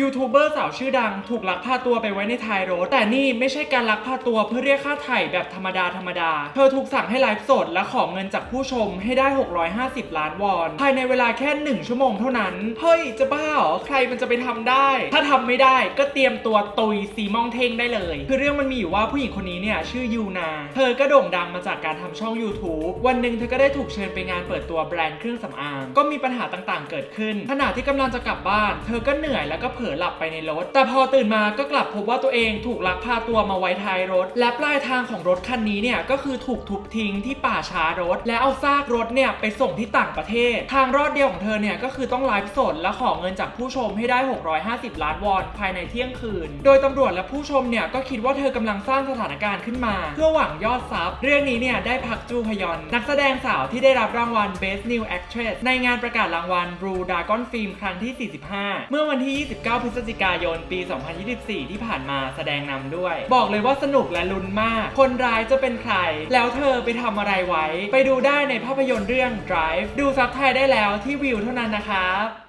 ยูทูบเบอร์สาวชื่อดังถูกลักพาตัวไปไว้ในท้ายรถ แต่นี่ไม่ใช่การลักพาตัวเพื่อเรียกค่าไถ่แบบธรรมดาธรรมดา เธอถูกสั่งให้ไลฟ์สดและขอเงินจากผู้ชมให้ได้ 650 ล้านวอน ภายในเวลาแค่ 1 ชั่วโมงเท่านั้น เฮ้ย จะบ้าเหรอ ใครมันจะไปทำได้ ถ้าทำไม่ได้ก็เตรียมตัวตุยสีมองเทงได้เลย คือเรื่องมันมีอยู่ว่าผู้หญิงคนนี้เนี่ยชื่อยูนา เธอก็โด่งดังมาจากการทำช่อง YouTube วันหนึ่งเธอก็ได้ถูกเชิญไปงานเปิดตัวแบรนด์เครื่องสำอาง ก็มีปัญหาต่างๆ เกิดขึ้นขณะที่กำลังจะกลับบ้าน เธอก็เหนื่อยแล้วก็เลอหลับไปในรถ แต่พอตื่นมาก็กลับพบว่าตัวเองถูกลักพาตัวมาไว้ท้ายรถ และปลายทางของรถคันนี้เนี่ยก็คือถูกทุบทิ้งที่ป่าช้ารถ และเอาซากรถเนี่ยไปส่งที่ต่างประเทศ ทางรอดเดียวของเธอเนี่ยก็คือต้องไลฟ์สดและขอเงินจากผู้ชมให้ได้ 650 ล้านวอนภายในเที่ยงคืน โดยตำรวจและผู้ชมเนี่ยก็คิดว่าเธอกำลังสร้างสถานการณ์ขึ้นมา เพื่อหวังยอดซับเรื่องนี้เนี่ยได้พักจูฮยอนนักแสดงสาวที่ได้รับรางวัล Best New Actress ในงานประกาศรางวัล Blue Dragon Film ครั้งที่ 45 เมื่อวันที่ 29 9 พฤศจิกายน ปี 2024 ที่ผ่านมาแสดงนำด้วย บอกเลยว่าสนุกและลุ้นมาก คนร้ายจะเป็นใคร แล้วเธอไปทำอะไรไว้ ไปดูได้ในภาพยนตร์เรื่อง Drive ดูซับไทยได้แล้วที่วิวเท่านั้นนะครับ